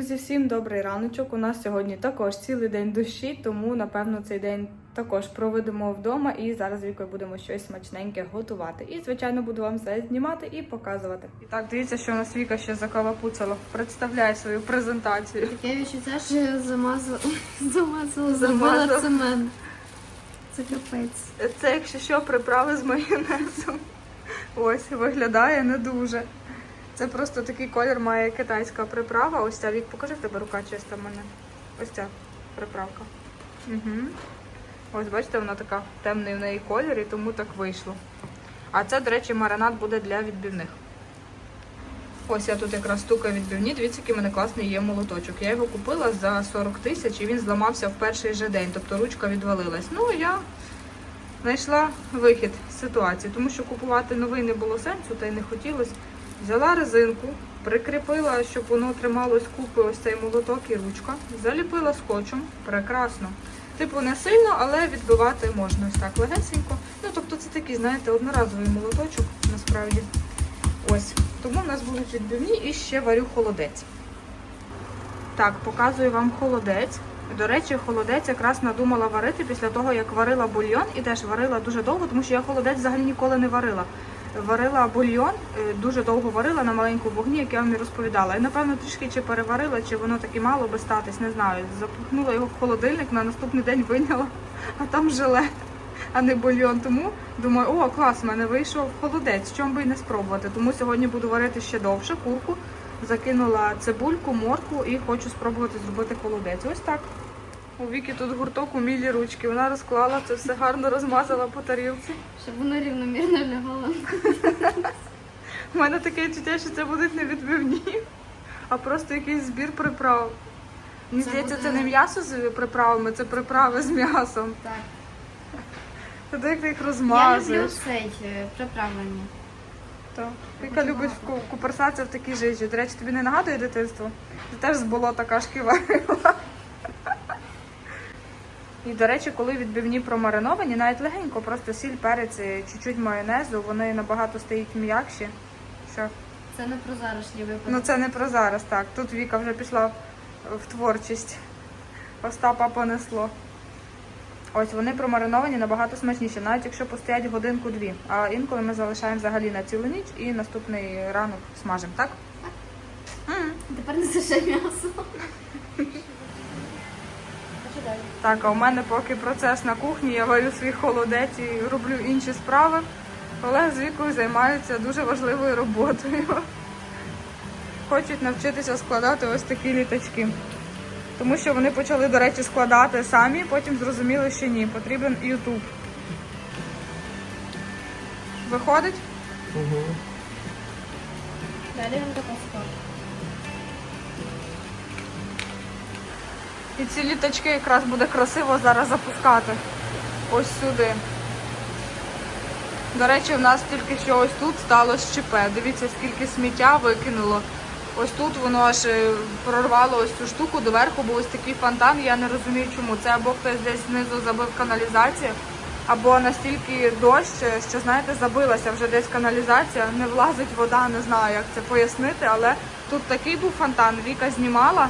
Друзі, всім добрий раночок. У нас сьогодні також цілий день дощі, тому напевно цей день також проведемо вдома і зараз Вікою будемо щось смачненьке готувати. І звичайно буду вам все знімати і показувати. І так, дивіться, що у нас Віка ще закалапуцала. Представляє свою презентацію. Таке відчуття, що я замазала, замазала, Замазала. забила цемент. Це капець. Це, якщо що, приправи з майонезом. Ось виглядає не дуже. Це просто такий колір має китайська приправа. Ось ця вік, покажи в тебе рука чиста в мене. Ось ця приправка. Угу. Ось бачите, вона така темний в неї колір, і тому так вийшло. А це, до речі, маринад буде для відбивних. Ось я тут якраз стукаю відбивні. Дивіться, який в мене класний є молоточок. Я його купила за 40 тисяч і він зламався в перший же день, тобто ручка відвалилась. Ну, я знайшла вихід з ситуації, тому що купувати новий не було сенсу, та й не хотілося. Взяла резинку, прикріпила, щоб воно трималось купи ось цей молоток і ручка. Заліпила скотчем. Прекрасно. Типу не сильно, але відбивати можна ось так легесенько. Ну, тобто це такий, знаєте, одноразовий молоточок насправді. Ось. Тому в нас будуть відбивні і ще варю холодець. Так, показую вам холодець. До речі, холодець якраз надумала варити після того, як варила бульйон, і теж варила дуже довго, тому що я холодець взагалі ніколи не варила. Варила бульйон, е, дуже довго варила на маленькому вогні, як я вам і розповідала. І напевно трішки чи переварила, чи воно таки мало би статись, не знаю. Запихнула його в холодильник, на наступний день виняла, а там желе, а не бульйон. Тому думаю, о, клас, в мене вийшов холодець, чому би і не спробувати. Тому сьогодні буду варити ще довше курку. Закинула цибульку, моркву і хочу спробувати зробити холодець. Ось так. У Віки тут гурток у мілі ручки. Вона розклала це все гарно розмазала по тарілці. Щоб воно рівномірно лягало. У мене таке відчуття, що це будуть не відбивні, а просто якийсь збір приправ. Мені здається, буде- це не м'ясо з приправами, це приправи з м'ясом. Так. Тоді як ти їх Я розмазуєш. люблю цей приправлення. То. Віка любить ку- куперсатися в такій жижі. До речі, тобі не нагадує дитинство? Ти теж з болота кашки варила. І, до речі, коли відбивні промариновані, навіть легенько, просто сіль, перець, і чуть-чуть майонезу, вони набагато стають м'якші. Що? Це не про зарашні випадки. Ну це не про зараз, так. Тут Віка вже пішла в творчість. Остапа понесло. Ось вони промариновані набагато смачніші, навіть якщо постоять годинку-дві. А інколи ми залишаємо взагалі на цілу ніч і наступний ранок смажимо, так? М. Тепер не ще м'ясо. Так, а у мене поки процес на кухні, я варю свій холодець і роблю інші справи. Олег з Вікою займаються дуже важливою роботою. Хочуть навчитися складати ось такі літачки. Тому що вони почали, до речі, складати самі, потім зрозуміли, що ні, потрібен YouTube. Виходить? Далі він така спорт. І ці літачки якраз буде красиво зараз запускати. Ось сюди. До речі, у нас тільки що ось тут сталося ЧП. Дивіться, скільки сміття викинуло. Ось тут воно аж е, прорвало ось цю штуку, доверху був ось такий фонтан. Я не розумію чому. Це або хтось десь знизу забив каналізацію, або настільки дощ, е, що знаєте, забилася вже десь каналізація, не влазить вода, не знаю, як це пояснити, але тут такий був фонтан. Віка знімала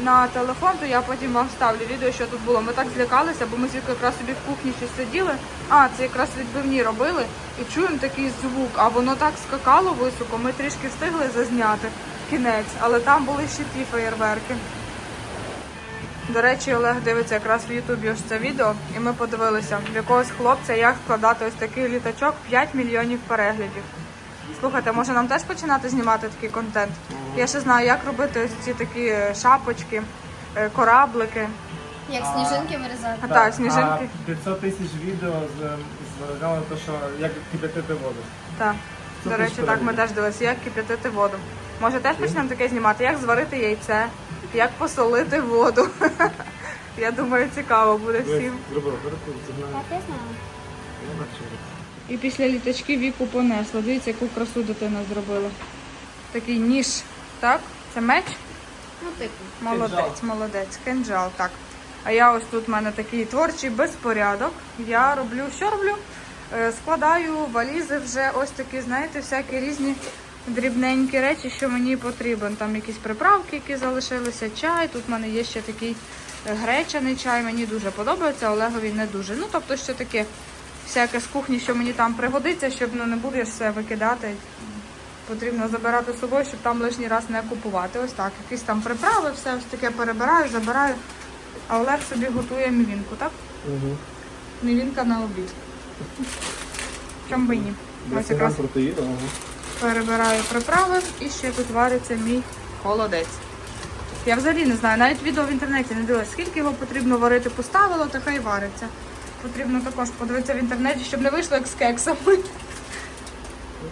на телефон, то я потім вам вставлю відео, що тут було. Ми так злякалися, бо ми звідки якраз собі в кухні щось сиділи. А, це якраз відбивні робили і чуємо такий звук, а воно так скакало високо. Ми трішки встигли зазняти кінець, але там були ще ті феєрверки. До речі, Олег дивиться якраз в Ютубі ось це відео, і ми подивилися в якогось хлопця, як складати ось такий літачок 5 мільйонів переглядів. Слухайте, може нам теж починати знімати такий контент? Я ще знаю, як робити ось ці такі е, шапочки, е, кораблики. Як А. сніжинки вирізати. А так, сніжинки. А 500 тисяч відео з, з на те, що як кипятити воду. Так. Це До речі, так ми теж дивилися, як кип'ятити воду. Може теж почнемо таке знімати, як зварити яйце, як посолити воду. Я думаю, цікаво буде всім. Я знаю. Я навчила. І після літачки віку понесло. Дивіться, яку красу дитина зробила. Такий ніж, так? Це меч? Ну, типу. Молодець, Кинджал. молодець. Кинджал, так. А я ось тут в мене такий творчий безпорядок. Я роблю, що роблю? Е, Складаю валізи вже ось такі, знаєте, всякі різні дрібненькі речі, що мені потрібен. Там якісь приправки, які залишилися, чай. Тут в мене є ще такий е, гречаний чай, мені дуже подобається, Олегові не дуже. Ну, тобто, що таке всяке з кухні, що мені там пригодиться, щоб ну, не будеш все викидати. Потрібно забирати з собою, щоб там лишній раз не купувати. Ось так. Якісь там приправи, все ось таке перебираю, забираю. А Олег собі готує мівінку, так? Угу. Мівінка на обід. Чому би ні? Ось якраз ага. перебираю приправи і ще тут вариться мій холодець. Я взагалі не знаю, навіть відео в інтернеті не дивилась, скільки його потрібно варити, поставила, така і вариться. Потрібно також подивитися в інтернеті, щоб не вийшло як з кексами.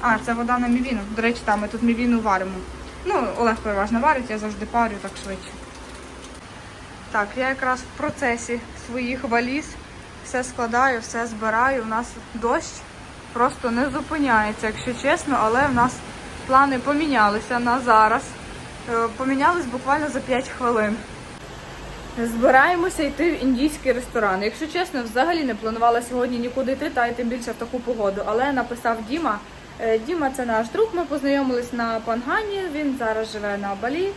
А, це вода на мівіну. До речі, там ми тут мівіну варимо. Ну, Олег переважно варить, я завжди парю так швидше. Так, я якраз в процесі своїх валіз все складаю, все збираю. У нас дощ просто не зупиняється, якщо чесно, але в нас плани помінялися на зараз. Е, Помінялись буквально за 5 хвилин. Збираємося йти в індійський ресторан. Якщо чесно, взагалі не планувала сьогодні нікуди йти, та й тим більше в таку погоду. Але написав Діма. Е, Діма це наш друг. Ми познайомились на Пангані. Він зараз живе на Балі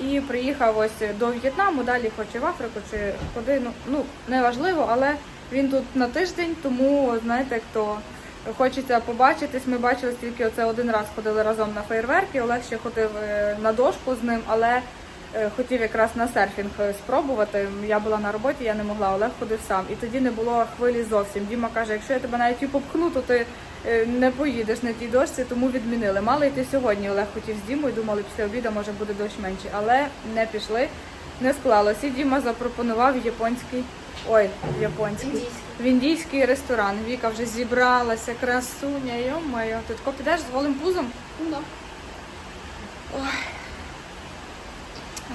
і приїхав ось до В'єтнаму. Далі хоче в Африку чи куди. Ну, ну неважливо, але він тут на тиждень, тому знаєте, хто хочеться побачитись. Ми бачили тільки оце один раз ходили разом на фейерверки. Олег ще ходив е, на дошку з ним, але хотів якраз на серфінг е, спробувати. Я була на роботі, я не могла. Олег ходив сам. І тоді не було хвилі зовсім. Діма каже, якщо я тебе навіть і попхну, то ти е, не поїдеш на тій дошці, тому відмінили. Мали йти сьогодні. Олег хотів з Дімою, думали, після обіду може буде дощ менший, але не пішли. Не склалося. І Діма запропонував японський. Ой, японський. Індійський. В індійський ресторан. Віка вже зібралася, красуня, йо-моє. Ти тако підеш з голим пузом? Ну, да.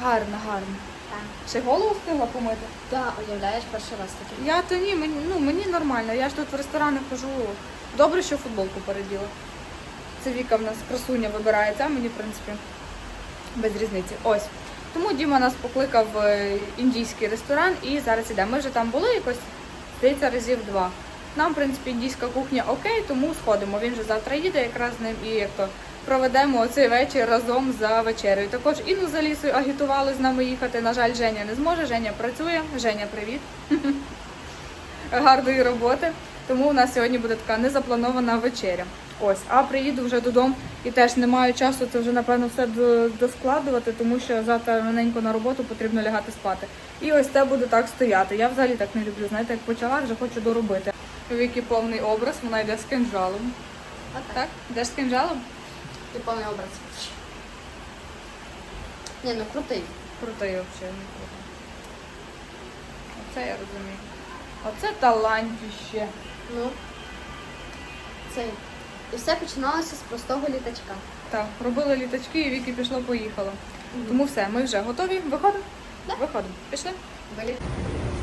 Гарно, гарно. Так. Ще голову встигла помити? Да, уявляєш, перший раз таке. Я то ні, мені, ну, мені нормально. Я ж тут в ресторани хожу. Добре, що футболку переділа. Це Віка в нас красуня вибирається, а мені, в принципі, без різниці. Ось. Тому Діма нас покликав в е, індійський ресторан і зараз ідемо. Ми вже там були якось, здається, разів два. Нам, в принципі, індійська кухня окей, тому сходимо. Він вже завтра їде якраз з ним і як то проведемо оцей вечір разом за вечерею. Також Інну за лісою агітували з нами їхати. На жаль, Женя не зможе. Женя працює. Женя, привіт. Гарної роботи. Тому у нас сьогодні буде така незапланована вечеря. Ось, а приїду вже додому і теж не маю часу це вже напевно все доскладувати, тому що завтра раненько на роботу потрібно лягати спати. І ось це буде так стояти. Я взагалі так не люблю. Знаєте, як почала, вже хочу доробити. Вікі повний образ, вона йде з кинжалом. Отак. Так? Йдеш з кинжалом? І повний образ. Ні, ну крутий. Крутий взагалі, не. Оце я розумію. Оце талантіще. Ну. Цей. І все починалося з простого літачка. Так, робили літачки і Вікі пішло, поїхало. Тому все, ми вже готові. Виходимо? Да. Виходимо. Пішли? Виліт.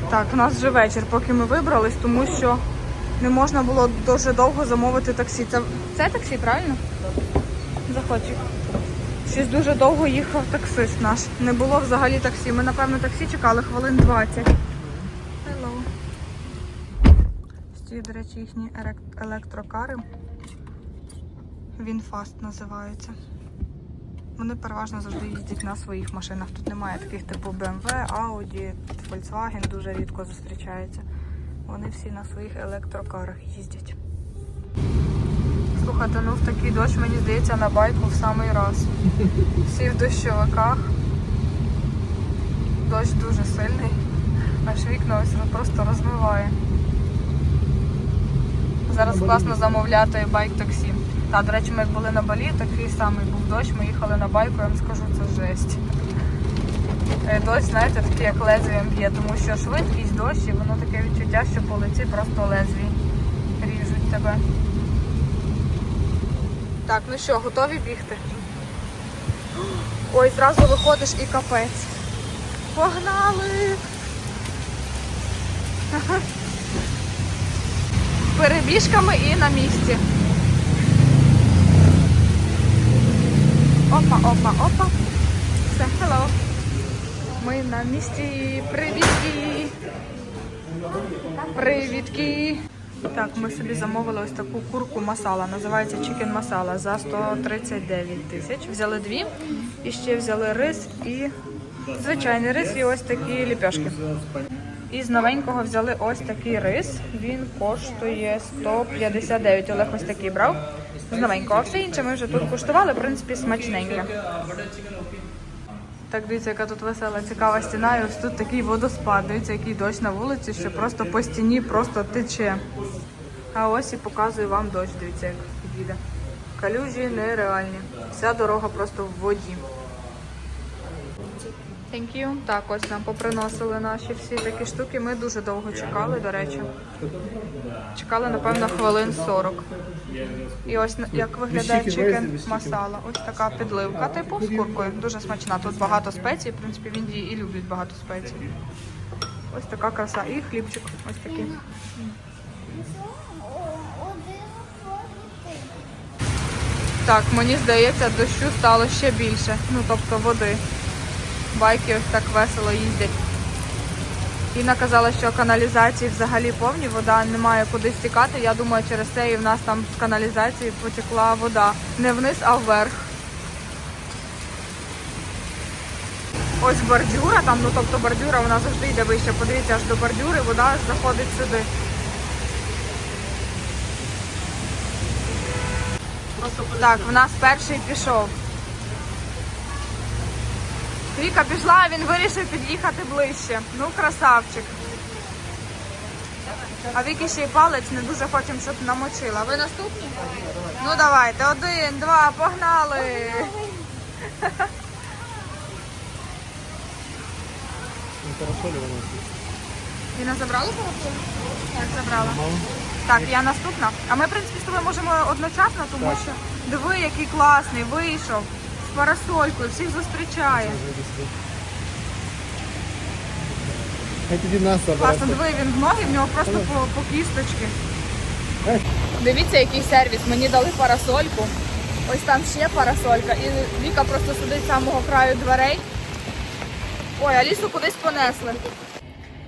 Так, у нас вже вечір, поки ми вибрались, тому що не можна було дуже довго замовити таксі. Це, це таксі, правильно? Заходчик. Щось дуже довго їхав таксист наш. Не було взагалі таксі. Ми, напевно, таксі чекали хвилин 20. Hello. Ці, до речі, їхні електрокари. Вінфаст називаються. Вони переважно завжди їздять на своїх машинах. Тут немає таких типу BMW, Audi, Volkswagen дуже рідко зустрічаються. Вони всі на своїх електрокарах їздять. Слухайте, ну в такий дощ, мені здається, на байку в самий раз. Всі в дощовиках. Дощ дуже сильний. Аж вікна ось просто розмиває. Зараз класно замовляти байк-таксі. Та, до речі, ми були на Балі, такий самий був дощ, ми їхали на байку, я вам скажу, це жесть. Е, Дощ, знаєте, такий як лезвієм б'є, тому що швидкість дощ, і воно таке відчуття, що по лиці просто лезвій ріжуть тебе. Так, ну що, готові бігти? Ой, зразу виходиш і капець. Погнали! Перебіжками і на місці. Опа, опа, опа. Все, hello. Ми на місці. Привітки. Привітки. Так, ми собі замовили ось таку курку масала. Називається чикен масала за 139 тисяч. Взяли дві і ще взяли рис і звичайний рис і ось такі ліпешки. Із новенького взяли ось такий рис. Він коштує 159. Олег ось такий брав. З новенького. А все інше ми вже тут куштували, в принципі, смачненьке. Так, дивіться, яка тут весела, цікава стіна. І ось тут такий водоспад. Дивіться, який дощ на вулиці, що просто по стіні просто тече. А ось і показую вам дощ. Дивіться, як підійде. Калюжі нереальні. Вся дорога просто в воді. Thank you. Так, ось нам поприносили наші всі такі штуки. Ми дуже довго чекали, до речі. Чекали, напевно, хвилин 40. І ось як виглядає чикен масала. Ось така підливка, типу з куркою. Дуже смачна. Тут багато спецій. В принципі, в Індії і люблять багато спецій. Ось така краса. І хлібчик. Ось такий. Так, мені здається, дощу стало ще більше. Ну, тобто води. Байки так весело їздять. Інна казала, що каналізації взагалі повні, вода немає куди стікати. Я думаю, через це і в нас там з каналізації потекла вода. Не вниз, а вверх. Ось бордюра там, ну тобто бордюра вона завжди йде вище. Подивіться, аж до бордюри вода заходить сюди. Так, в нас перший пішов. Віка пішла, а він вирішив під'їхати ближче. Ну, красавчик. А Віки ще й палець не дуже хочемо, щоб намочила. Ви наступні? Ну давайте, один, два, погнали. Віна забрала парапон? Так, забрала. Так, я наступна. А ми, в принципі, з тобою можемо одночасно, тому що диви, який класний, вийшов з парасолькою, всіх зустрічає. Класно, диви, він в ноги, в нього просто по, по кісточки. Дивіться, який сервіс. Мені дали парасольку. Ось там ще парасолька. І Віка просто сидить з самого краю дверей. Ой, Алісу кудись понесли.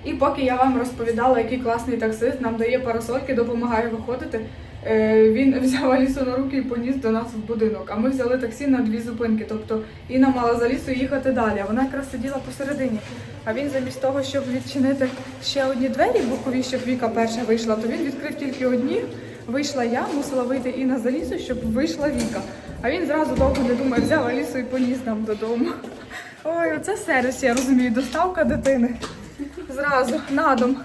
І поки я вам розповідала, який класний таксист нам дає парасольки, допомагає виходити. Е, Він взяв Алісу на руки і поніс до нас в будинок. А ми взяли таксі на дві зупинки. Тобто Інна мала з Алісою їхати далі. А вона якраз сиділа посередині. А він замість того, щоб відчинити ще одні двері бокові, щоб Віка перша вийшла, то він відкрив тільки одні. Вийшла я, мусила вийти Інна з Алісою, щоб вийшла Віка. А він зразу довго не думає, взяв Алісу і поніс нам додому. Ой, оце сервіс, я розумію, доставка дитини. Зразу на дом.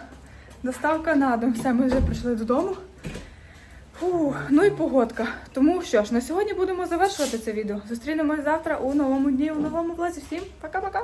Доставка на дом. Все, ми вже прийшли додому. Фу, ну і погодка. Тому що ж, на сьогодні будемо завершувати це відео. Зустрінемось завтра у новому дні, у новому влазі. Всім пока-пока!